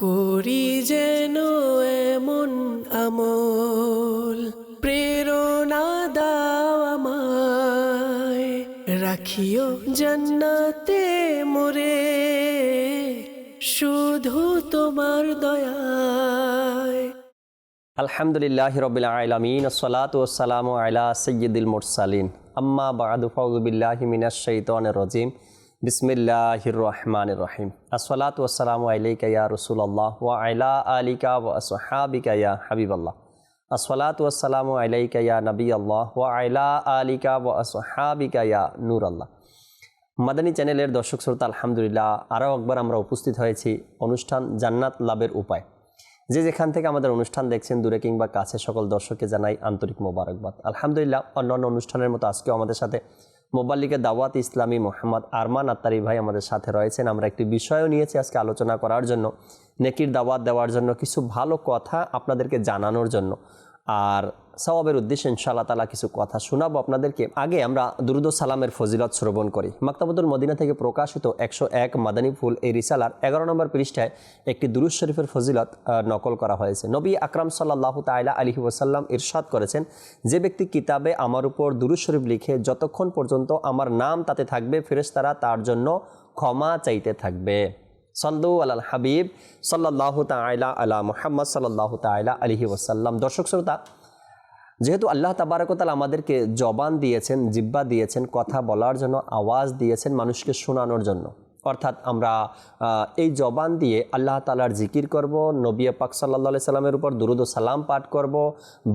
করি যেন এমন আমল। প্রেরণা দাও আমায়। রাখিও জান্নাতে মোরে। শুধু তোমার দয়ায়। আলহামদুলিল্লাহ রবিল আলমিন। সালাত ওসালাম আলা সৈয়দুল মুরসালিন। আম্মা বাদু ফাউজুবিল্লাহি মিনাশ শাইতানির রাজিম। বিসমিল্লাহির রহমানির রহিম আসসালাতু ওয়াসসালামু আলাইকা ইয়া রাসূলুল্লাহ ওয়া আলা আলিকা ওয়া আসহাবিকা হাবিবাল্লাহ। আসসালাতু ওয়াসসালামু আলাইকা ইয়া আল্লাহ ওয়া আলা আলিকা ওয়া আসহাবিকা ইয়া নূরাল্লাহ। মাদানী চ্যানেলের দর্শক শ্রোতা, আলহামদুলিল্লাহ, আরও একবার আমরা উপস্থিত হয়েছি অনুষ্ঠান জান্নাত লাভের উপায়। যে যেখান থেকে আমাদের অনুষ্ঠান দেখছেন, দূরে কিংবা কাছে, সকল দর্শককে জানাই আন্তরিক মোবারকবাদ। আলহামদুলিল্লাহ, অন্যান্য অনুষ্ঠানের মতো আজকেও আমাদের সাথে মোবাল্লিকে দাওয়াত ইসলামী মোহাম্মদ আরমান আত্তারি ভাই আমাদের সাথে রয়েছেন। আমরা একটি বিষয়ও নিয়েছি আজকে আলোচনা করার জন্য। নেকির দাওয়াত দেওয়ার জন্য কিছু ভালো কথা আপনাদেরকে জানানোর জন্য। আর সওয়াবের উদ্দেশ্যে ইনশাআল্লাহ তালা কিছু কথা শোনাবো আপনাদেরকে। আগে আমরা দুরুদ সালামের ফজিলত শ্রবণ করি। মাক্তাবুল মদিনা থেকে প্রকাশিত একশো এক মাদানী ফুল এই রিসালার এগারো নম্বর পৃষ্ঠায় একটি দুরুজ শরীফের ফজিলত নকল করা হয়েছে। নবী আকরাম সাল্লাহ তাইলা আলহি ওসাল্লাম ইরশাদ করেছেন, যে ব্যক্তি কিতাবে আমার উপর দুরুজ শরীফ লিখে যতক্ষণ পর্যন্ত আমার নাম তাতে থাকবে, ফেরেশতারা তার জন্য ক্ষমা চাইতে থাকবে। সল্লু আল হাবিব সাল্লাহ তাইলা আলা মোহাম্মদ সাল্লাহ তাইলা আলহি ওসাল্লাম দর্শক শ্রোতা, যেহেতু আল্লাহ তাবারকতাল আমাদেরকে জবান দিয়েছেন জিব্বা দিয়েছেন, কথা বলার জন্য আওয়াজ দিয়েছেন মানুষকে শোনানোর জন্য অর্থাৎ আমরা এই জবান দিয়ে আল্লাহ তালার জিকির করব, নবী পাক সাল্লা সাল্লামের উপর দুরুদ সালাম পাঠ করব,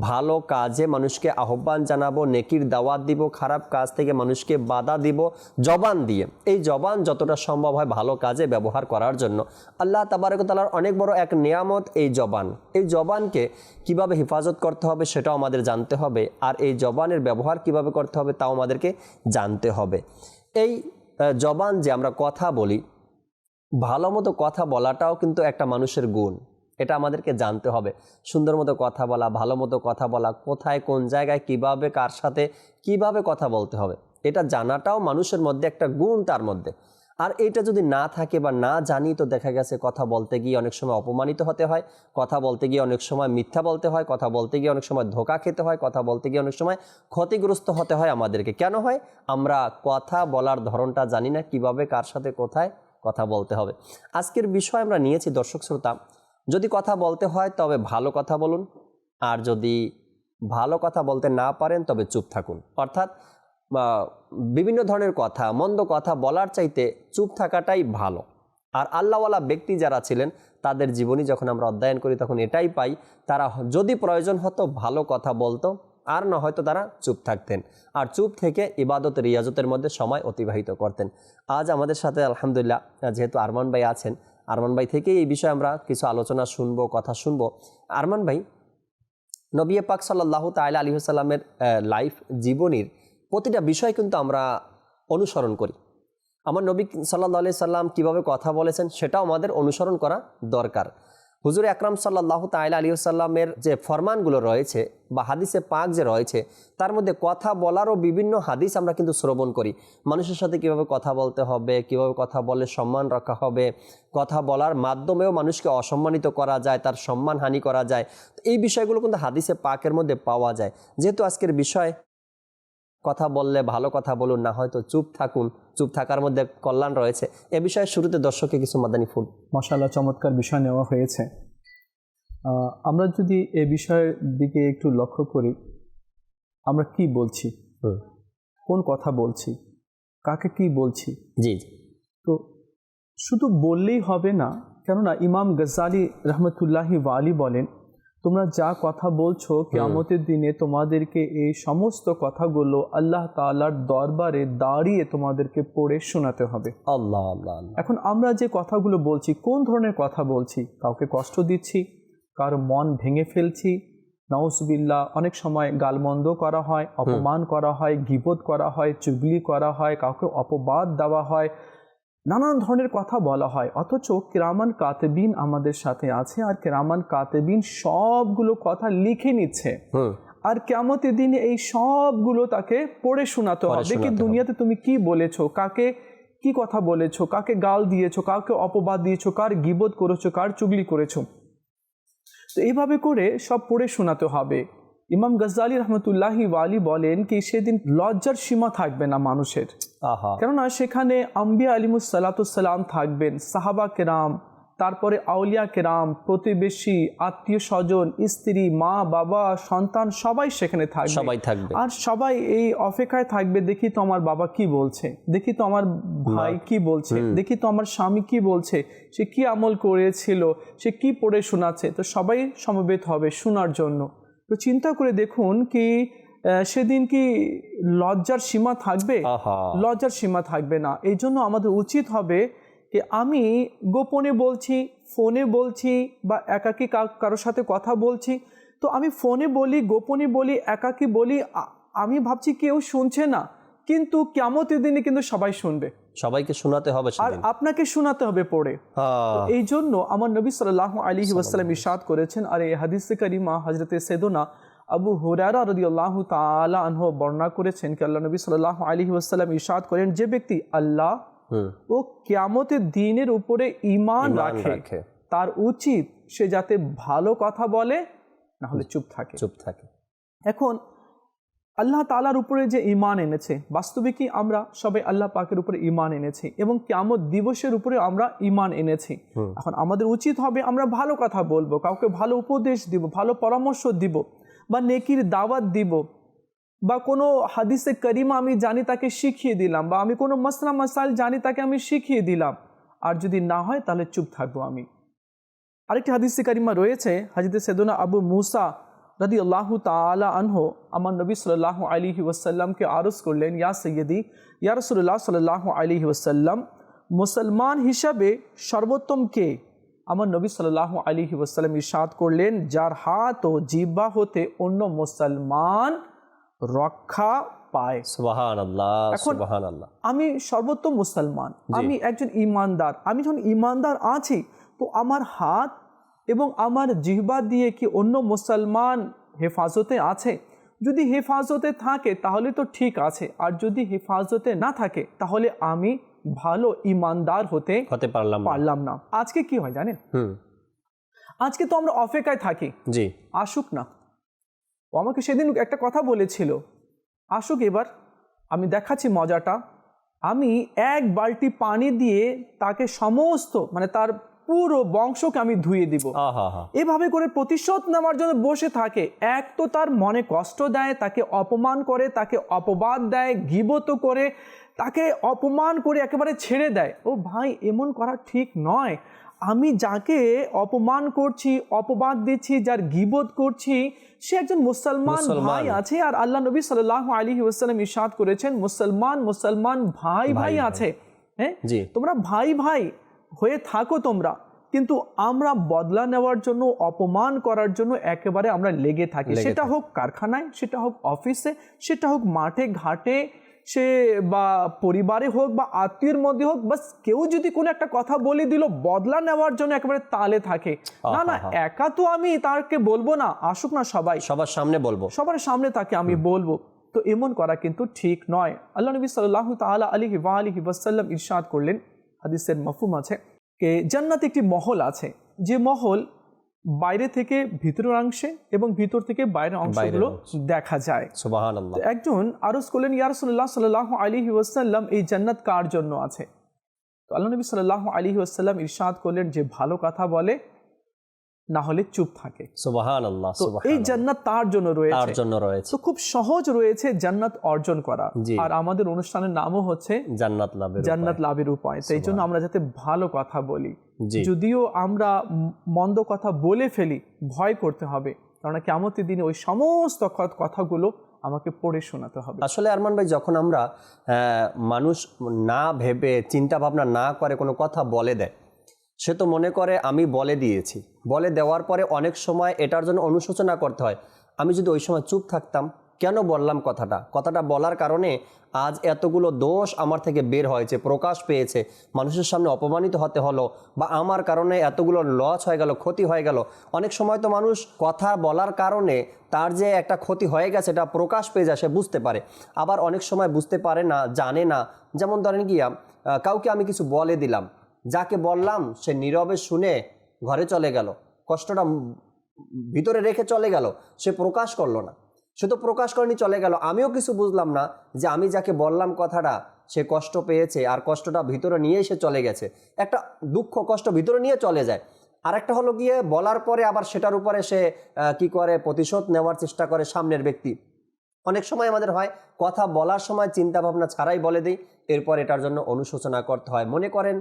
ভালো কাজে মানুষকে আহ্বান জানাব, নেকির দাওয়াত দিব, খারাপ কাজ থেকে মানুষকে বাধা দিব, জবান দিয়ে। এই জবান যতটা সম্ভব হয় ভালো কাজে ব্যবহার করার জন্য। আল্লাহ তাবারকতালার অনেক বড় এক নিয়ামত এই জবান। এই জবানকে কীভাবে হেফাজত করতে হবে সেটাও আমাদের জানতে হবে, আর এই জবানের ব্যবহার কীভাবে করতে হবে তাও আমাদেরকে জানতে হবে। এই জবান যে আমরা কথা বলি, ভালো মতো কথা বলাটাও কিন্তু একটা মানুষের গুণ। এটা আমাদেরকে জানতে হবে। সুন্দর মতো কথা বলা, ভালো মতো কথা বলা, কোথায়, কোন জায়গায়, কীভাবে, কার সাথে, কীভাবে কথা বলতে হবে। এটা জানাটাও মানুষের মধ্যে একটা গুণ তার মধ্যে। আর এটা যদি না থাকে বা না জানি, তো দেখা গেছে কথা বলতে গিয়ে অনেক সময় অপমানিত হতে হয়, কথা বলতে গিয়ে অনেক সময় মিথ্যা বলতে হয়, কথা বলতে গিয়ে অনেক সময় ধোকা খেতে হয়, কথা বলতে গিয়ে অনেক সময় ক্ষতিগ্রস্ত হতে হয় আমাদেরকে। কেন হয়? আমরা কথা বলার ধরনটা জানি না কীভাবে, কার সাথে কোথায় কথা বলতে হবে। আজকের বিষয় আমরা নিয়েছি দর্শক শ্রোতা, যদি কথা বলতে হয় তবে ভালো কথা বলুন, আর যদি ভালো কথা বলতে না পারেন তবে চুপ থাকুন। অর্থাৎ বিভিন্ন ধরনের কথা, মন্দ কথা বলার চাইতে চুপ থাকাটাই ভালো। আর আল্লাহওয়ালা ব্যক্তি যারা ছিলেন, তাদের জীবনী যখন আমরা অধ্যয়ন করি, তখন এটাই পাই, তারা যদি প্রয়োজন হতো ভালো কথা বলতো, আর না হয়তো তারা চুপ থাকতেন। আর চুপ থেকে ইবাদত, রিয়াজতের মধ্যে সময় অতিবাহিত করতেন। আজ আমাদের সাথে আলহামদুলিল্লাহ, যেহেতু আরমান ভাই আছেন, আরমান ভাই থেকেই এই বিষয়ে আমরা কিছু আলোচনা শুনব, কথা শুনব। আরমান ভাই, নবী পাক সাল্লাহ তাইলা আলী সাল্লামের লাইফ জীবনীর প্রতিটা বিষয় কিন্তু আমরা অনুসরণ করি। আমার নবী সাল্লাহ আলি সাল্লাম কীভাবে কথা বলেছেন সেটাও আমাদের অনুসরণ করা দরকার। হুজুর আকরাম সাল্লাহ তাইলা আলী সাল্লামের যে ফরমানগুলো রয়েছে বা হাদিসে পাক যে রয়েছে, তার মধ্যে কথা বলারও বিভিন্ন হাদিস আমরা কিন্তু শ্রবণ করি। মানুষের সাথে কীভাবে কথা বলতে হবে, কীভাবে কথা বলে সম্মান রাখা হবে, কথা বলার মাধ্যমেও মানুষকে অসম্মানিত করা যায়, তার সম্মান হানি করা যায়। এই বিষয়গুলো কিন্তু হাদিসে পাকের মধ্যে পাওয়া যায়। যেহেতু আজকের বিষয় কথা বললে ভালো কথা বলুন না হয়তো চুপ থাকুন চুপ থাকার মধ্যে কল্যাণ রয়েছে। এ বিষয়ে শুরুতে দর্শককে কিছু মাদানি ফুল। মশালা চমৎকার বিষয় নেওয়া হয়েছে। আমরা যদি এ বিষয়ের দিকে একটু লক্ষ্য করি আমরা কি বলছি? কোন কথা বলছি? কাকে কি বলছি? জি জি। তো শুধু বললেই হবে না কেননা ইমাম গজ্জালি রহমতুল্লাহি ওয়ালি বলেন তোমরা যা কথা বলছো কেয়ামতের দিনে তোমাদেরকে এই সমস্ত কথাগুলো আল্লাহ তালার দরবারে দাঁড়িয়ে তোমাদেরকে পড়ে শোনাতে হবে। আল্লাহ আল্লাহ আল্লাহ। এখন আমরা যে কথাগুলো বলছি কোন ধরনের কথা বলছি? কাউকে কষ্ট দিচ্ছি কারও মন ভেঙে ফেলছি নাউসবিল্লা অনেক সময় গালমন্দ করা হয় অপমান করা হয় গিবোধ করা হয় চুগলি করা হয় কাউকে অপবাদ দেওয়া হয় নানান ধরনের কথা বলা হয় অথচ কেরামান কাতেবিন আমাদের সাথে আছে আর কেরামান কাতেবিন সবগুলো কথা লিখে নিচ্ছে। আর কেমতের দিনে এই সবগুলো তাকে পড়ে শোনাতে হবে। কি দুনিয়াতে তুমি কি বলেছ? কাকে কি কথা বলেছ? কাকে গাল দিয়েছ? কাকে অপবাদ দিয়েছ? কার গিবোধ করেছ? কার চুগলি করেছ? তো এইভাবে করে সব পড়ে শোনাতে হবে। ইমাম গজ্জালি রহমতুল্লাহি ওয়ালি বলেন কি সেদিন লজ্জার সীমা থাকবে না মানুষের। কেননা সেখানে আম্বিয়া আলিমুস সালাতুসাল্লাম থাকবেন সাহাবা কেরাম তারপরে আউলিয়া কেরাম প্রতিবেশী আত্মীয় স্বজন স্ত্রী মা বাবা সন্তান সবাই সেখানে থাকবে। সবাই থাকবে। আর সবাই এই অপেক্ষায় থাকবে দেখি তো আমার বাবা কি বলছে দেখি তো আমার ভাই কি বলছে দেখি তো আমার স্বামী কি বলছে সে কি আমল করেছিল সে কি পড়ে শোনাচ্ছে তো সবাই সমবেত হবে শোনার জন্য। তো চিন্তা করে দেখুন কি সেদিন কি লজ্জার সীমা থাকবে? লজ্জার সীমা থাকবে না। এই জন্য আমাদের উচিত হবে যে আমি গোপনে বলছি ফোনে বলছি বা একাকি কারোর সাথে কথা বলছি। তো আমি ফোনে বলি গোপনে বলি একাকি বলি আমি ভাবছি কেউ শুনছে না। কিন্তু কেমতের দিনে কিন্তু সবাই শুনবে। সবাইকে শোনাতে হবে আর আপনাকে শোনাতে হবে পড়ে। এই জন্য আমার নবী সাল্লাহ আলী ওয়াসাল্লাম ইরশাদ করেছেন আর এই হাদিসে করিমা হজরতে সেদোনা আবু হুরারা রদি আল্লাহ তালা আনহ বর্ণনা করেছেন কি আল্লাহ নবী সাল্লাহ আলী ওয়াসাল্লাম ইরশাদ করেন যে ব্যক্তি আল্লাহ ও কিয়ামতের দিনের উপরে ইমান রাখে তার উচিত সে যাতে ভালো কথা বলে না হলে চুপ থাকে। চুপ থাকে। এখন আল্লাহ তালার উপরে যে ইমান এনেছে বাস্তবিকই আমরা সবাই আল্লাহ পাকের উপরে ইমান এনেছি এবং কেমন দিবসের উপরে আমরা ইমান এনেছি। এখন আমাদের উচিত হবে আমরা ভালো কথা বলব কাউকে ভালো উপদেশ দিব ভালো পরামর্শ দিব বা নেকির দাওয়াত দিব বা কোনো হাদিসে করিমা আমি জানি তাকে শিখিয়ে দিলাম বা আমি কোনো মসলা মসাইল জানি তাকে আমি শিখিয়ে দিলাম। আর যদি না হয় তাহলে চুপ থাকব আমি। আরেকটি হাদিসে কারিমা রয়েছে হাজিদে সেদনা আবু মুসা রাদি আল্লাহ তালা আনহো আমার নবী সাল্লাহ আলিহি ওয়াসাল্লামকে আরজ করলেন ইয়া সৈয়দি ইয়া রসুল্লাহ সাল্লাহ আলিহি ওয়াসাল্লাম মুসলমান হিসাবে সর্বোত্তম কে? আমার নবী সাল্লাহ আলিহি ওয়াসাল্লাম ইরশাদ করলেন যার হাত ও জিব্বা হতে অন্য মুসলমান রক্ষা পায়। এখন- আমি সর্বোত্তম মুসলমান আমি একজন ইমানদার আমি যখন ইমানদার আছি তো আমার হাত এবং আমার জিহ্বা দিয়ে কি অন্য মুসলমান হেফাজতে আছে? যদি হেফাজতে থাকে তাহলে তো ঠিক আছে। আর যদি হেফাজতে না থাকে তাহলে আমি ভালো ইমানদার হতে হতে পারলাম পারলাম না। আজকে কি হয় জানেন? আজকে তো আমরা অপেক্ষায় থাকি। জি। আসুক না। ও আমাকে সেদিন একটা কথা বলেছিল। আসুক এবার আমি দেখাচ্ছি মজাটা। আমি এক বালতি পানি দিয়ে তাকে সমস্ত মানে তার পুরো বংশকে আমি ধুয়ে দিব। এভাবে করে প্রতিশোধ নেওয়ার জন্য বসে থাকে। এক তো তার মনে কষ্ট দেয় তাকে অপমান করে তাকে অপবাদ দেয় গিবত করে তাকে অপমান করে একেবারে ছেড়ে দেয়। ও ভাই এমন করা ঠিক নয়। আমি যাকে অপমান করছি অপবাদ দিচ্ছি যার গিবত করছি সে একজন মুসলমান। ভাই আছে আর আল্লাহ নবী সাল্লাহ আলী ওয়াসাল্লাম ইরশাদ করেছেন মুসলমান মুসলমান ভাই ভাই। আছে। হ্যাঁ? তোমরা ভাই ভাই হয়ে থাকো তোমরা কিন্তু আমরা বদলা নেওয়ার জন্য অপমান করার জন্য একেবারে আমরা লেগে থাকি। সেটা হোক কারখানায় সেটা হোক অফিসে সেটা হোক মাঠে ঘাটে সে বা পরিবারে হোক বা আত্মীয়ের মধ্যে হোক বাস কেউ যদি কোনো একটা কথা বলে দিল বদলা নেওয়ার জন্য একেবারে তালে থাকে। না না একা তো আমি তাকে বলব না আসুক না সবাই। সবার সামনে বলব। সবার সামনে তাকে আমি বলব। তো এমন করা কিন্তু ঠিক নয়। আল্লাহ নবী সাল্লাহ তালা আলী ওয়া আলিহি ওয়াসাল্লাম ইরশাদ করলেন হাদিসের মফুম আছে কে জান্নাত একটি মহল আছে। যে মহল বাইরে থেকে ভিতরের অংশে এবং ভিতর থেকে বাইরের অংশগুলো দেখা যায়। একজন আরজ করলেন ইয়ারসুল্লাহ সাল্লাহ আলী ওয়াসাল্লাম এই জান্নাত কার জন্য আছে? তো আল্লাহ নবী সাল্লাহ আলী ওয়াসাল্লাম ইরশাদ করলেন যে ভালো কথা বলে না হলে চুপ থাকে। এই জান্নাত তার জন্য তার রয়েছে জন্য রয়েছে। তো খুব সহজ রয়েছে জান্নাত অর্জন করা। আর আমাদের অনুষ্ঠানের নামও হচ্ছে জান্নাত লাভের জান্নাত লাভের উপায়। সেই জন্য আমরা যাতে ভালো কথা বলি। যদিও আমরা মন্দ কথা বলে ফেলি ভয় করতে হবে। কারণ কেমতের দিনে ওই সমস্ত কথাগুলো আমাকে পড়ে শোনাতে হবে। আসলে আরমান ভাই যখন আমরা মানুষ না ভেবে চিন্তা ভাবনা না করে কোনো কথা বলে দেয় সে তো মনে করে, আমি বলে দিয়েছি। বলে দেওয়ার পরে অনেক সময় এটার জন্য অনুশোচনা করতে হয়। আমি যদি ওই সময় চুপ থাকতাম, কেন বললাম কথাটা? কথাটা বলার কারণে আজ এতগুলো দোষ আমার থেকে বের হয়েছে, প্রকাশ পেয়েছে। মানুষের সামনে অপমানিত হতে হলো বা আমার কারণে এতগুলো লস হয়ে গেল, ক্ষতি হয়ে গেল। অনেক সময় তো মানুষ কথা বলার কারণে তার যে একটা ক্ষতি হয়ে গেছে, এটা প্রকাশ পেয়ে যায়, সে বুঝতে পারে। আবার অনেক সময় বুঝতে পারে না, জানে না। যেমন ধরেন কি কাউকে আমি কিছু বলে দিলাম। যাকে বললাম সে নীরবে শুনে ঘরে চলে গেল। কষ্টটা ভিতরে রেখে চলে গেল। সে প্রকাশ করল না। সে তো প্রকাশ করেনি, চলে গেল। আমিও কিছু বুঝলাম না যে আমি যাকে বললাম কথাটা সে কষ্ট পেয়েছে আর কষ্টটা ভিতরে নিয়ে সে চলে গেছে। একটা দুঃখ কষ্ট ভিতরে নিয়ে চলে যায়। আরেকটা হলো গিয়ে বলার পরে আবার সেটার উপরে সে কি করে, প্রতিশোধ নেওয়ার চেষ্টা করে সামনের ব্যক্তি। অনেক সময় আমাদের হয়, কথা বলার সময় চিন্তা ভাবনা ছাড়াই বলে দিই, এরপর এটার জন্য অনুশোচনা করতে হয়। মনে করেন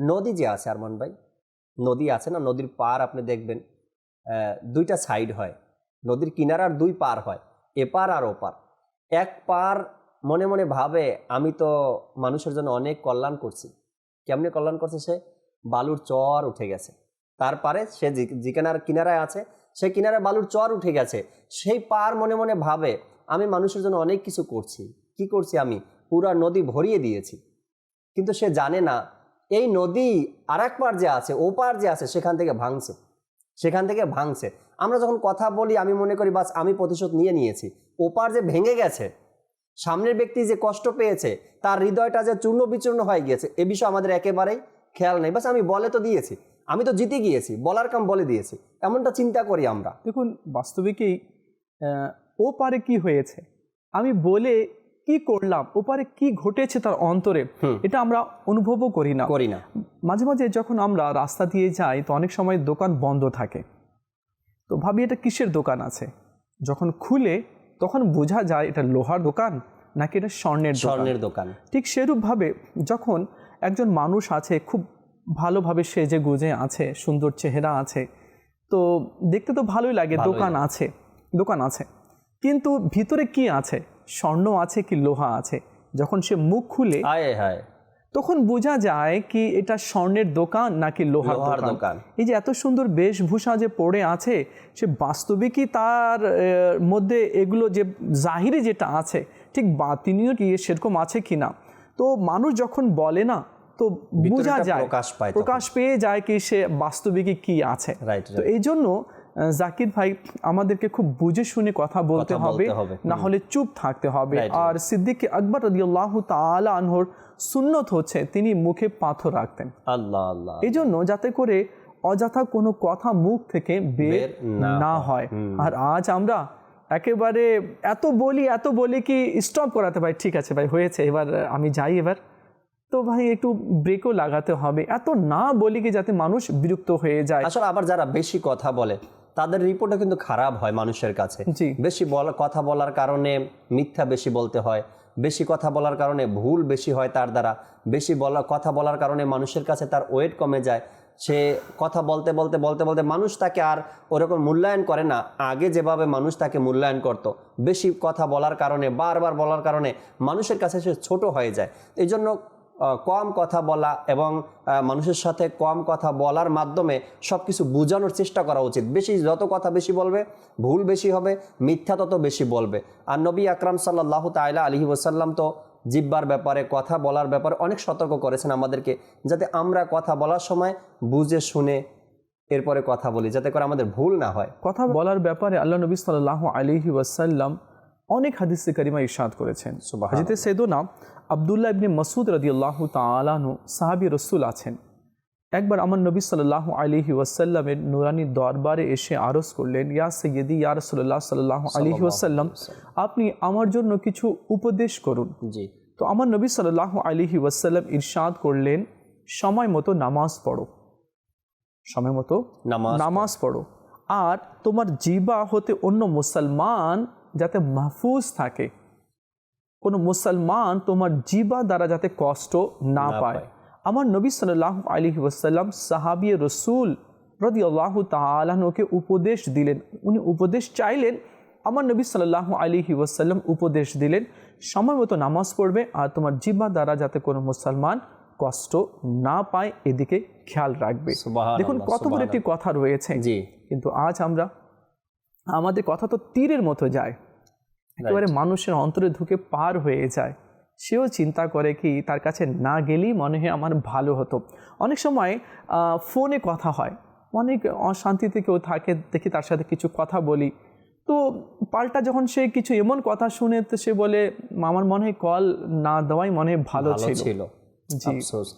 নদী যে আছে, আরমান ভাই, নদী আছে না, নদীর পার আপনি দেখবেন দুইটা সাইড হয়। নদীর কিনারার দুই পার হয় এপার আর ওপার এক পার মনে মনে ভাবে, আমি তো মানুষের জন্য অনেক কল্যাণ করছি। কেমনি কল্যাণ করছে সে? বালুর চর উঠে গেছে। তারপরে সে যে- যে কিনার, কিনারায় আছে, সে কিনারে বালুর চর উঠে গেছে। সেই পার মনে মনে ভাবে, আমি মানুষের জন্য অনেক কিছু করছি। কি করছি আমি? পুরা নদী ভরিয়ে দিয়েছি। কিন্তু সে জানে না এই নদী আর পার যে আছে ও পার যে আছে, সেখান থেকে ভাঙছে। সেখান থেকে ভাঙছে। আমরা যখন কথা বলি, আমি মনে করি, বাস, আমি প্রতিশোধ নিয়ে নিয়েছি। ওপার যে ভেঙে গেছে, সামনের ব্যক্তি যে কষ্ট পেয়েছে, তার হৃদয়টা যে চূর্ণ বিচূর্ণ হয়ে গিয়েছে, এ বিষয়ে আমাদের একেবারেই খেয়াল নেই। বাস, আমি বলে তো দিয়েছি। আমি তো জিতে গিয়েছি, বলার কাম বলে দিয়েছি। এমনটা চিন্তা করি আমরা। দেখুন, বাস্তবিকই ও পারে কি হয়েছে? আমি বলে কি করলাম ওপারে পারে কি ঘটেছে তার অন্তরে এটা আমরা অনুভবও করি না। করি না। মাঝে মাঝে যখন আমরা রাস্তা দিয়ে যাই তো অনেক সময় দোকান বন্ধ থাকে। তো ভাবি এটা কিসের দোকান আছে? যখন খুলে তখন বোঝা যায় এটা লোহার দোকান নাকি এটা স্বর্ণের স্বর্ণের দোকান। ঠিক সেরূপভাবে যখন একজন মানুষ আছে খুব ভালোভাবে সেজে গুজে আছে সুন্দর চেহারা আছে তো দেখতে তো ভালোই লাগে দোকান আছে দোকান আছে। কিন্তু ভিতরে কি আছে? স্বর্ণ আছে কি লোহা আছে? যখন সে মুখ খুলে আয় হায়। তখন বোঝা যায় কি এটা স্বর্ণের দোকান নাকি লোহার দোকান? এই যে এত সুন্দর বেশভূষা যে পড়ে আছে সে বাস্তবিকই তার মধ্যে এগুলো যে জাহিরে যেটা আছে ঠিক বাতিনিও কি সেরকম আছে কি না? তো মানুষ যখন বলে না তো বোঝা যায় প্রকাশ পায় প্রকাশ পেয়ে যায় কি সে বাস্তবিকই কি আছে। তো এই জন্য জাকির ভাই আমাদেরকে খুব বুঝে শুনে কথা বলতে হবে না হলে চুপ থাকতে হবে। আর সিদ্দিক আকবর রাদিয়াল্লাহ তাআলা আনহর সুন্নত হচ্ছে তিনি মুখে পাথর রাখতেন। আল্লাহ আল্লাহ। এই জন্য যাতে করে অযথা কোনো কথা মুখ থেকে বের না হয়। আর আজ আমরা একেবারে এত বলি এত বলি কি স্টপ করাতে ভাই ঠিক আছে ভাই হয়েছে। এবার আমি যাই এবার। তো ভাই একটু ব্রেকও লাগাতে হবে। এত না বলি কি যাতে মানুষ বিরক্ত হয়ে যায়। আসলে আবার যারা বেশি কথা বলে তাদের রিপোর্টও কিন্তু খারাপ হয় মানুষের কাছে। বেশি বলা কথা বলার কারণে মিথ্যা বেশি বলতে হয় বেশি কথা বলার কারণে ভুল বেশি হয় তার দ্বারা বেশি বলা কথা বলার কারণে মানুষের কাছে তার ওয়েট কমে যায়। সে কথা বলতে বলতে বলতে বলতে মানুষ তাকে আর ওরকম মূল্যায়ন করে না আগে যেভাবে মানুষ তাকে মূল্যায়ন করত। বেশি কথা বলার কারণে বারবার বলার কারণে মানুষের কাছে সে ছোট হয়ে যায়। এই জন্য কম কথা বলা এবং মানুষের সাথে কম কথা বলার মাধ্যমে সব কিছু বোঝানোর চেষ্টা করা উচিত। বেশি যত কথা বেশি বলবে, ভুল বেশি হবে, মিথ্যা তত বেশি বলবে। আর নবী আকরাম সাল্লাহ তাইলা আলহি ওসাল্লাম তো জিব্বার ব্যাপারে, কথা বলার ব্যাপারে অনেক সতর্ক করেছেন আমাদেরকে, যাতে আমরা কথা বলার সময় বুঝে শুনে এরপরে কথা বলি, যাতে করে আমাদের ভুল না হয়। কথা বলার ব্যাপারে আল্লাহ নবী সাল্লাহ আলহি ওয়াসাল্লাম অনেক হাদিসে কারিমা ইরশাদ করেছেন। হাজিতে সেদোনা আবদুল্লাহ ইবনে মসুদ রাদিয়াল্লাহু তাআলাহু সাহাবী রসুল আছেন। একবার আমার নবী সাল্লাল্লাহু আলাইহি ওয়াসাল্লামের নুরানি দরবারে এসে আরজ করলেন ইয়া সৈয়দি ইয়া রাসূলুল্লাহ সাল্লাল্লাহু আলাইহি ওয়াসাল্লাম আপনি আমার জন্য কিছু উপদেশ করুন। জি। তো আমার নবী সাল্লাল্লাহু আলিহি ওয়াসাল্লাম ইরশাদ করলেন সময় মতো নামাজ পড়ো। সময় মতো নামাজ নামাজ পড়ো। আর তোমার জিবা হতে অন্য মুসলমান যাতে মাহফুজ থাকে। কোনো মুসলমান তোমার জিবা দ্বারা যাতে কষ্ট না পায়। আমার নবী সাল্লাহ আলী ওয়াসাল্লাম সাহাবি রসুল রদি আল্লাহ তালাহকে উপদেশ দিলেন। উনি উপদেশ চাইলেন আমার নবী সাল্লাহ আলী ওয়াসাল্লাম উপদেশ দিলেন সময় মতো নামাজ পড়বে আর তোমার জিবা দ্বারা যাতে কোনো মুসলমান কষ্ট না পায় এদিকে খেয়াল রাখবে। দেখুন কত বড় একটি কথা রয়েছে। কিন্তু আজ আমরা আমাদের কথা তো তীরের মতো যায়। একেবারে মানুষের অন্তরে ঢুকে পার হয়ে যায়। সেও চিন্তা করে কি তার কাছে না গেলেই মনে হয় আমার ভালো হতো। অনেক সময় ফোনে কথা হয়। অনেক অশান্তিতে কেউ থাকে দেখি তার সাথে কিছু কথা বলি। তো পাল্টা যখন সে কিছু এমন কথা শুনে তো সে বলে আমার মনে হয় কল না দেওয়াই মনে হয় ভালো ছিল। জি। আফসোস।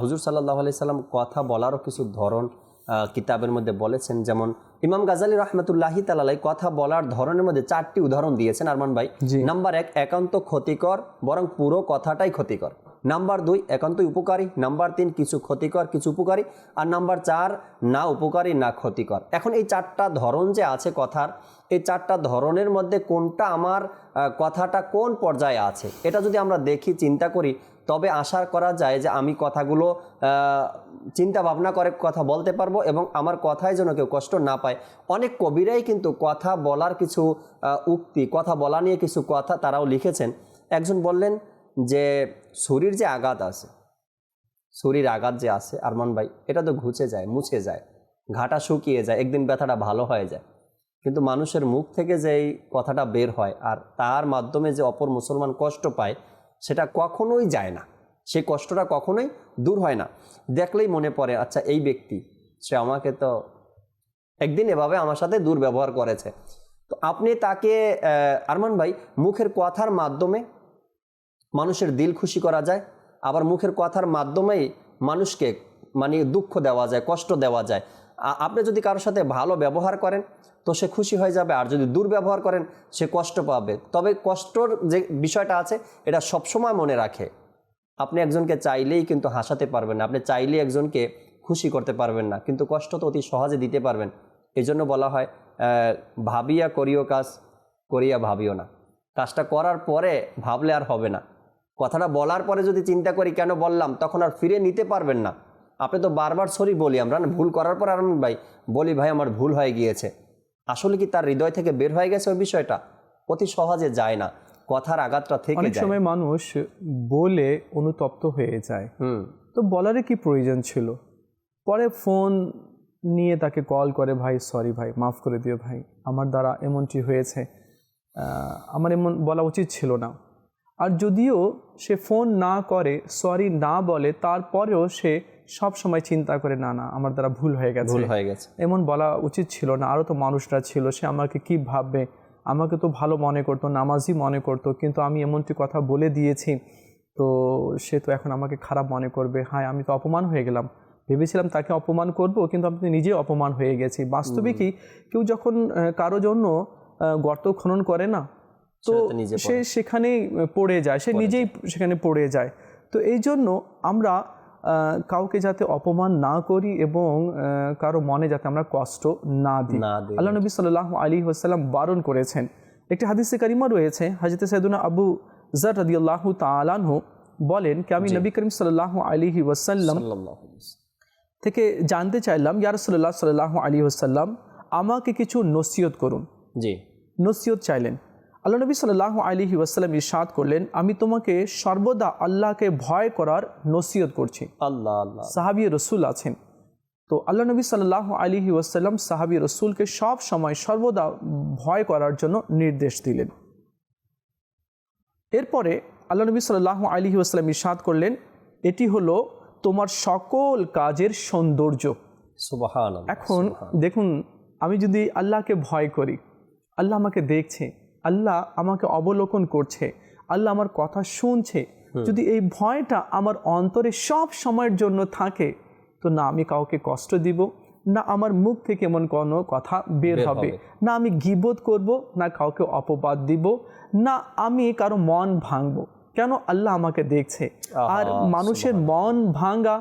হুজুর সাল্লাহ আলি সাল্লাম কথা বলারও কিছু ধরন কিতাবের মধ্যে বলেছেন। যেমন ইমাম গাজালি রহমতুল্লাহি তালাই কথা বলার ধরনের মধ্যে চারটি উদাহরণ দিয়েছেন আরমান ভাই। নাম্বার এক একান্ত ক্ষতিকর বরং পুরো কথাটাই ক্ষতিকর নাম্বার দুই, একান্তই উপকারী। নাম্বার তিন, কিছু ক্ষতিকর, কিছু উপকারী। আর নাম্বার চার, না উপকারী, না ক্ষতিকর। এখন এই চারটা ধরন যে আছে কথার, এই চারটা ধরনের মধ্যে কোনটা আমার কথাটা কোন পর্যায়ে আছে? এটা যদি আমরা দেখি, চিন্তা করি, তবে আশা করা যায় যে আমি কথাগুলো চিন্তা ভাবনা করে কথা বলতে পারব এবং আমার কথায় যেন কেউ কষ্ট না পায়। অনেক কবিরাই কিন্তু কথা বলার কিছু উক্তি, কথা বলা নিয়ে কিছু কথা তারাও লিখেছেন। একজন বললেন যে শরীর যে আঘাত আছে, শরীর আঘাত যে আছে, আরমান ভাই, এটা তো ঘুচে যায়, মুছে যায়, ঘাটা শুকিয়ে যায়, একদিন ব্যথাটা ভালো হয়ে যায়। কিন্তু মানুষের মুখ থেকে যে এই কথাটা বের হয় আর তার মাধ্যমে যে অপর মুসলমান কষ্ট পায়, সেটা কখনোই যায় না। সেই কষ্টটা কখনোই দূর হয় না। দেখলেই মনে পড়ে আচ্ছা এই ব্যক্তি, সে আমাকে তো একদিন এভাবে আমার সাথে দুর্ব্যবহার করেছে। তো আপনি তাকে আরমান ভাই, মুখের কথার মাধ্যমে মানুষের দিল খুশি করা যায়, আবার মুখের কথার মাধ্যমেই মানুষকে মানে দুঃখ দেওয়া যায়, কষ্ট দেওয়া যায়। আপনি যদি কারোর সাথে ভালো ব্যবহার করেন, তো সে খুশি হয়ে যাবে, আর যদি দুর্ব্যবহার করেন, সে কষ্ট পাবে। তবে কষ্টর যে বিষয়টা আছে, এটা সবসময় মনে রাখে। আপনি একজনকে চাইলেই কিন্তু হাসাতে পারবেন না, আপনি চাইলেই একজনকে খুশি করতে পারবেন না, কিন্তু কষ্ট তো অতি সহজে দিতে পারবেন। এই জন্য বলা হয় ভাবিয়া করিও কাজ, করিয়া ভাবিও না। কাজটা করার পরে ভাবলে আর হবে না। কথাটা বলার পরে যদি চিন্তা করি কেন বললাম? তখন আর ফিরে নিতে পারবেন না। আপনি তো বারবার সরি বলি আমরা না? ভুল করার পর আর আমি ভাই বলি ভাই আমার ভুল হয়ে গিয়েছে। আসলে কি তার হৃদয় থেকে বের হয়ে গেছে ওই বিষয়টা? অতি সহজে যায় না। কথার আঘাতটা থেকে অনেক সময় মানুষ বলে অনুতপ্ত হয়ে যায়। হুম। তো বলারই কি প্রয়োজন ছিল? পরে ফোন নিয়ে তাকে কল করে ভাই সরি ভাই মাফ করে দিও ভাই। আমার দ্বারা এমনটি হয়েছে। আমার এমন বলা উচিত ছিল না। আর যদিও সে ফোন না করে সরি না বলে তারপরেও সে সব সময় চিন্তা করে না না আমার দ্বারা ভুল হয়ে গেছে। ভুল হয়ে গেছে। এমন বলা উচিত ছিল না আরও তো মানুষরা ছিল সে আমাকে কি ভাববে? আমাকে তো ভালো মনে করতো নামাজই মনে করতো কিন্তু আমি এমনটি কথা বলে দিয়েছি তো সে তো এখন আমাকে খারাপ মনে করবে। হ্যাঁ আমি তো অপমান হয়ে গেলাম। ভেবেছিলাম তাকে অপমান করব কিন্তু আমি তো নিজে অপমান হয়ে গেছি। বাস্তবে কি কেউ যখন কারও জন্য গর্ত খনন করে না তো সে সেখানেই পড়ে যায়। সে নিজেই সেখানে পড়ে যায়। তো এই জন্য আমরা কাউকে যাতে অপমান না করি এবং কারও মনে যাতে আমরা কষ্ট না দিই। আল্লাহ নবী সাল্লাহ আলী হাসাল্লাম বারণ করেছেন। একটি হাদিসে কারিমা রয়েছে। হাজিতে সৈদুনা আবু জার রদি আল্লাহ তালানহ বলেন কি আমি নবী করিম সাল্লাহ আলিহি ওয়াসাল্লাম সাল্লাল্লাহু আলাইহি ওয়াসাল্লাম। থেকে জানতে চাইলাম ইয়ার রাসূলুল্লাহ সাল্লাহ আলী ওসাল্লাম আমাকে কিছু নসিহত করুন। জি। নসিহত চাইলেন। আল্লাহ নবী সাল্লাহ আলিহি ওয়াসাল্লাম ইরশাদ করলেন আমি তোমাকে সর্বদা আল্লাহকে ভয় করার নসিহত করছি। আল্লাহ আল্লাহ। সাহাবি রসুল আছেন। তো আল্লাহ নবী সাল্লাহ আলিহি ওয়াসাল্লাম সাহাবি রসুলকে সব সময় সর্বদা ভয় করার জন্য নির্দেশ দিলেন। এরপরে আল্লাহ নবী সাল্লাহ আলিহি ওয়াসাল্লাম ইরশাদ করলেন এটি হলো তোমার সকল কাজের সৌন্দর্য। এখন দেখুন আমি যদি আল্লাহকে ভয় করি আল্লাহ আমাকে দেখছে আল্লাহ আমাকে অবলোকন করছে আল্লাহ আমার কথা শুনছে। যদি এই ভয়টা আমার অন্তরে সব সময়ের জন্য থাকে তো না আমি কাউকে কষ্ট দিব না আমার মুখ থেকে এমন কোনো কথা বের হবে। না আমি গিবোধ করব না কাউকে অপবাদ দিব না আমি কারও মন ভাঙবো। কেন আল্লাহ আমাকে দেখছে? আর মানুষের মন ভাঙা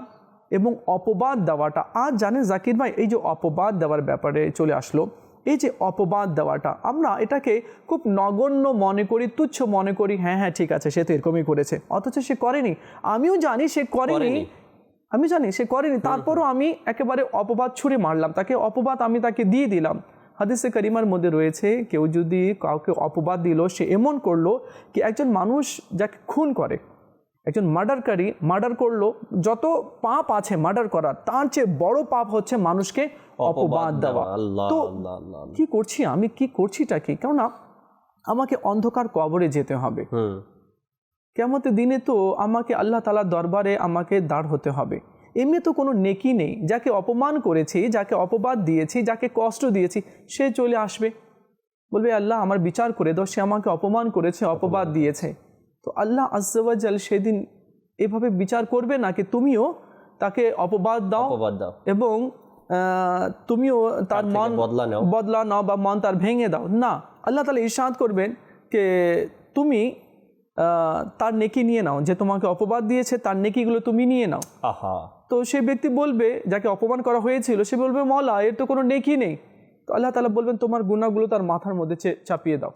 এবং অপবাদ দেওয়াটা আর জানেন জাকির ভাই এই যে অপবাদ দেওয়ার ব্যাপারে চলে আসলো এই যে অপবাদ দেওয়াটা আমরা এটাকে খুব নগণ্য মনে করি তুচ্ছ মনে করি হ্যাঁ হ্যাঁ ঠিক আছে সে তো এরকমই করেছে। অথচ সে করেনি। আমিও জানি সে করেনি। আমি জানি সে করেনি। তারপরও আমি একেবারে অপবাদ ছুড়ে মারলাম। তাকে অপবাদ আমি তাকে দিয়ে দিলাম। হাদিসে করিমার মধ্যে রয়েছে কেউ যদি কাউকে অপবাদ দিল সে এমন করল কি একজন মানুষ যাকে খুন করে। একজন মার্ডারকারী মার্ডার করল যত পাপ আছে মার্ডার করার তার চেয়ে বড় পাপ হচ্ছে মানুষকে অপবাদ দেওয়া। তো। কি করছি আমি? কি করছিটা কি? কেননা আমাকে অন্ধকার কবরে যেতে হবে। কেমতে দিনে তো আমাকে আল্লাহ তালার দরবারে আমাকে দাঁড় হতে হবে। এমনি তো কোনো নেকি নেই। যাকে অপমান করেছি যাকে অপবাদ দিয়েছি যাকে কষ্ট দিয়েছি সে চলে আসবে। বলবে আল্লাহ আমার বিচার করে দাও। সে আমাকে অপমান করেছে অপবাদ। দিয়েছে। তো আল্লাহ আজ্জাল সেদিন এভাবে বিচার করবে নাকি তুমিও তাকে অপবাদ দাও? অপবাদ দাও। এবং তুমিও তার মন বদলা নাও। বদলা নাও বা মন তার ভেঙে দাও। না আল্লাহ তালা ইরশাদ করবেন যে তুমি তার নেকি নিয়ে নাও। যে তোমাকে অপবাদ দিয়েছে তার নেকিগুলো তুমি নিয়ে নাও। আহা। তো সেই ব্যক্তি বলবে যাকে অপমান করা হয়েছিল সে বলবে মলা এর তো কোনো নেকি নেই। তো আল্লাহ তালা বলবেন তোমার গুণাগুলো তার মাথার মধ্যে চাপিয়ে দাও।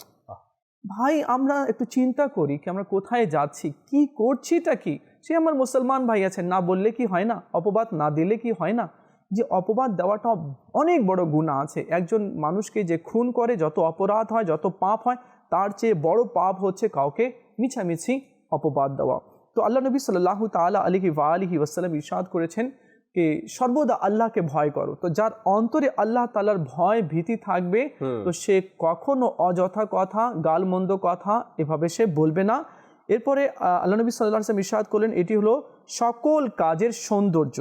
ভাই, আমরা একটু চিন্তা করি কি আমরা কোথায় যাচ্ছি, কি করছিটা কি? সে আমার মুসলমান ভাই আছে, না বললে কি হয় না? অপবাদ না দিলে কি হয় না? যে অপবাদ দেওয়াটা অনেক বড় গুণা আছে। একজন মানুষকে যে খুন করে, যত অপরাধ হয়, যত পাপ হয়, তার চেয়ে বড় পাপ হচ্ছে কাউকে মিছামিছি অপবাদ দেওয়া। তো আল্লাহ নবী সাল্লাহ তালা আলিহি ওয়া আলিহি ওয়াসাল্লাম ইরশাদ করেছেন যে সর্বদা আল্লাহকে ভয় করো। তো যার অন্তরে আল্লাহ তালার ভয় ভীতি থাকবে তো সে কখনো অযথা কথা গালমন্দ কথা এভাবে সে বলবে না। এরপরে আল্লাহ নবী সাল্লাহ সাল্লাম ইরশাদ করলেন এটি হলো সকল কাজের সৌন্দর্য।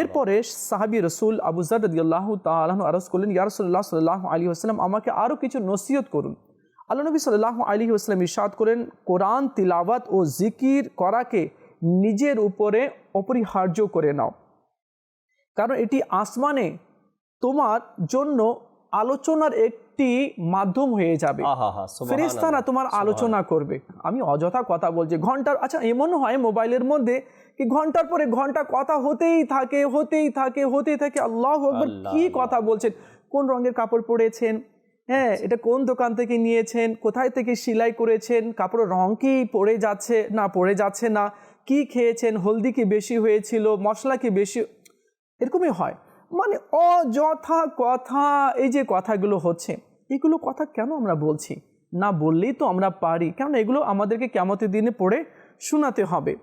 এরপরে সাহাবি রসুল আবুজার রদিয়াল্লাহ তালাহ আরজ করলেন ইয়ারসল্লাহ সাল্লাহ আলী আসসালাম আমাকে আরও কিছু নসিহত করুন। আল্লাহ নবী সাল্লাহ আলী আসসালাম ইরশাদ করেন কোরআন তিলাওয়াত ও জিকির করাকে নিজের উপরে অপরিহার্য করে নাও। কারণ এটি আসমানে তোমার জন্য আলোচনার একটি মাধ্যম হয়ে যাবে। ফেরেস্তারা তোমার আলোচনা করবে। আমি অযথা কথা বলছি ঘণ্টার আচ্ছা এমন হয় মোবাইলের মধ্যে কি ঘণ্টার পরে ঘণ্টা কথা হতেই থাকে হতেই থাকে হতেই থাকে। আল্লাহ আল্লাহ, কি কথা বলছেন? কোন রঙের কাপড় পরেছেন? হ্যাঁ এটা কোন দোকান থেকে নিয়েছেন? কোথায় থেকে সেলাই করেছেন? কাপড়ের রং কি পড়ে যাচ্ছে না পড়ে যাচ্ছে না? কি খেয়েছেন? হলদি কি বেশি হয়েছিল? মশলা কি বেশি এরকমই হয়। মানে অযথা কথা এই যে কথাগুলো হচ্ছে এগুলো কথা কেন আমরা বলছি? না বললেই তো আমরা পারি। কেননা এগুলো আমাদেরকে কেমতের দিনে পড়ে শোনাতে হবে।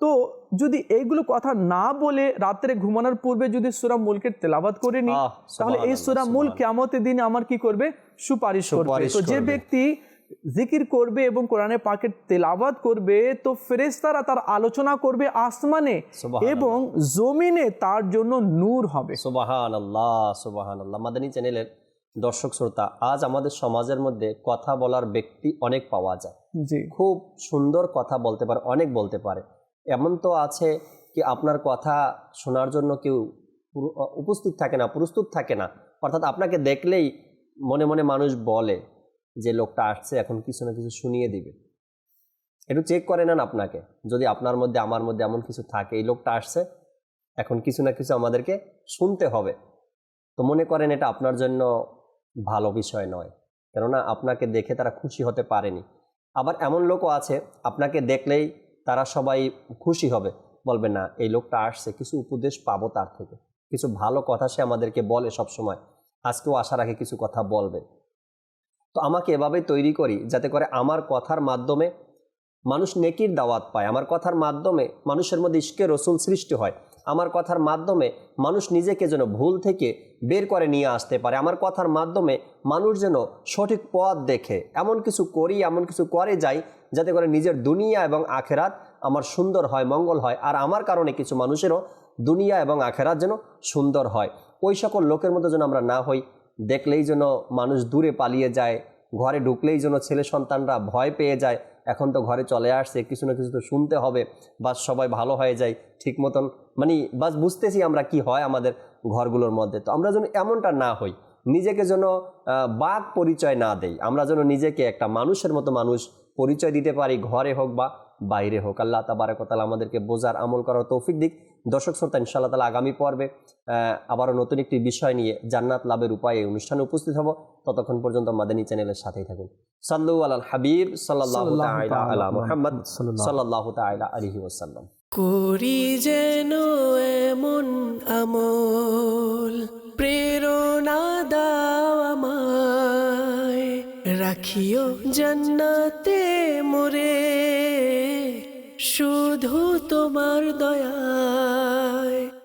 তো যদি এইগুলো কথা না বলে রাত্রে ঘুমানোর পূর্বে যদি সুরা মুলকের তেলাবাত করে আহ, তাহলে এই সুরা মুল। কেমতের দিনে আমার কি করবে? সুপারিশ করবে। তো যে ব্যক্তি জিকির করবে এবং কোরআনে পাকের তেলাবাত করবে তো ফেরেশতারা তার আলোচনা করবে আসমানে এবং জমিনে তার জন্য নূর হবে। সুবাহান আল্লাহ সুবাহান আল্লাহ মাদানী চ্যানেলের দর্শক শ্রোতা আজ আমাদের সমাজের মধ্যে কথা বলার ব্যক্তি অনেক পাওয়া যায়। জি। খুব সুন্দর কথা বলতে পারে অনেক বলতে পারে। এমন তো আছে কি আপনার কথা শোনার জন্য কেউ উপস্থিত থাকে না প্রস্তুত থাকে না। অর্থাৎ আপনাকে দেখলেই মনে মনে মানুষ বলে। যে লোকটা আসছে এখন কিছু না কিছু শুনিয়ে দিবে। একটু চেক করে নেন আপনাকে। যদি আপনার মধ্যে, আমার মধ্যে এমন কিছু থাকে, এই লোকটা আসছে, এখন কিছু না কিছু আমাদেরকে শুনতে হবে। তো মনে করেন এটা আপনার জন্য ভালো বিষয় নয়। কেননা আপনাকে দেখে তারা খুশি হতে পারেনি। আবার এমন লোকও আছে, আপনাকে দেখলেই তারা সবাই খুশি হবে। বলবে, না, এই লোকটা আসছে, কিছু উপদেশ পাবো তার থেকে। কিছু ভালো কথা সে আমাদেরকে বলে সব সময় আজকেও আশা রাখে কিছু কথা বলবে। তো আমাকে এভাবেই তৈরি করি যাতে করে আমার কথার মাধ্যমে মানুষ নেকির দাওয়াত পায়। আমার কথার মাধ্যমে মানুষের মধ্যে ইস্কে রসুল সৃষ্টি হয়। আমার কথার মাধ্যমে মানুষ নিজেকে যেন ভুল থেকে বের করে নিয়ে আসতে পারে। আমার কথার মাধ্যমে মানুষ যেন সঠিক পথ দেখে। এমন কিছু করি, এমন কিছু করে যাই যাতে করে নিজের দুনিয়া এবং আখেরাত আমার সুন্দর হয়, মঙ্গল হয়। আর আমার কারণে কিছু মানুষেরও দুনিয়া এবং আখেরাত যেন সুন্দর হয়। ওই সকল লোকের মধ্যে যেন আমরা না হই। দেখলেই যেন মানুষ দূরে পালিয়ে যায়, ঘরে ঢুকলেই যেন ছেলে সন্তানরা ভয় পেয়ে যায়, এখন তো ঘরে চলে আসছে, কিছু না কিছু তো শুনতে হবে, বাস সবাই ভালো হয়ে যায়, ঠিক মতন মানে বাস বুঝতেছি আমরা কি হয় আমাদের ঘরগুলোর মধ্যে। তো আমরা যেন এমনটা না হই, নিজেকে যেন বাক পরিচয় না দেই, আমরা যেন নিজেকে একটা মানুষের মতো মানুষ পরিচয় দিতে পারি, ঘরে হোক বা বাইরে হোক। আল্লাহ তাবারকতালা আমাদেরকে বোঝার আমল করার তৌফিক দিক। দর্শক শ্রোতা ইনশাআল্লাহ তালা আগামী পর্বে আবারও নতুন একটি বিষয় নিয়ে জান্নাত লাভের উপায়ে এই অনুষ্ঠানে উপস্থিত হব। ততক্ষণ পর্যন্ত মাদানী চ্যানেলের সাথেই থাকুন। সাল্লু আল হাবিব সাল্লাহ মুহাম্মদ সাল্লাহ আলাইহি ওয়াসাল্লাম। করি যেন এমন আমল প্রেরণা দাও আমায়। রাখিও জান্নাতে মোরে। শুধু তোমার দয়ায়